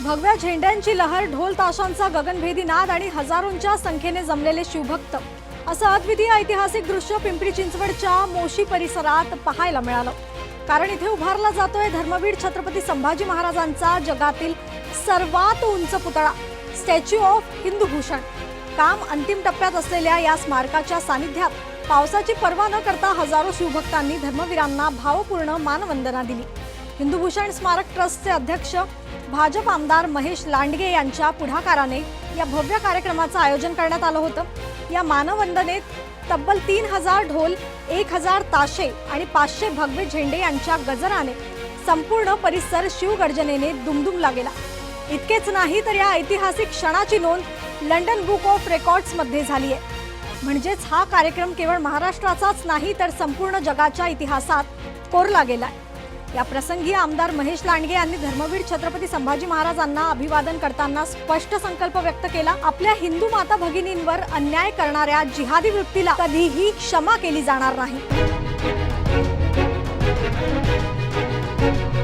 भगव्या झेंड्यांची लहर ढोल ताशांचा गगनभेदी नाद आणि हजारोंच्या संख्येने जमलेले शिवभक्त. असं अद्वितीय ऐतिहासिक दृश्य पिंपरी चिंचवडच्या मोशी परिसरात पाहायला मिळालं. कारण इथे उभारला जातोय धर्मवीर छत्रपती संभाजी महाराजांचा जगातील सर्वात उंच पुतळा स्टॅच्यू ऑफ हिंदूभूषण. काम अंतिम टप्प्यात असलेल्या या स्मारकाच्या सानिध्यात पावसाची पर्वा न करता हजारो शिवभक्तांनी धर्मवीरांना भावपूर्ण मानवंदना दिली. हिंदूभूषण स्मारक ट्रस्टचे अध्यक्ष भाजप आमदार महेश लांडगे यांच्या पुढाकाराने या भव्य कार्यक्रमाचं आयोजन करण्यात आलं होतं. या मानवंदनेत तब्बल तीन हजार ढोल एक हजार ताशे आणि पाचशे भगवे झेंडे यांच्या गजराने संपूर्ण परिसर शिवगर्जनेने दुमदुमला गेला. इतकेच नाही तर या ऐतिहासिक क्षणाची नोंद लंडन बुक ऑफ रेकॉर्ड्समध्ये झाली आहे. म्हणजेच हा कार्यक्रम केवळ महाराष्ट्राचाच नाही तर संपूर्ण जगाच्या इतिहासात कोरला गेलाय. या प्रसंगी आमदार महेश लांडगे यांनी धर्मवीर छत्रपती संभाजी महाराजांना अभिवादन करताना स्पष्ट संकल्प व्यक्त केला. आपल्या हिंदू माता भगिनींवर अन्याय करणाऱ्या जिहादी वृत्तीला कधीही क्षमा केली जाणार नाही.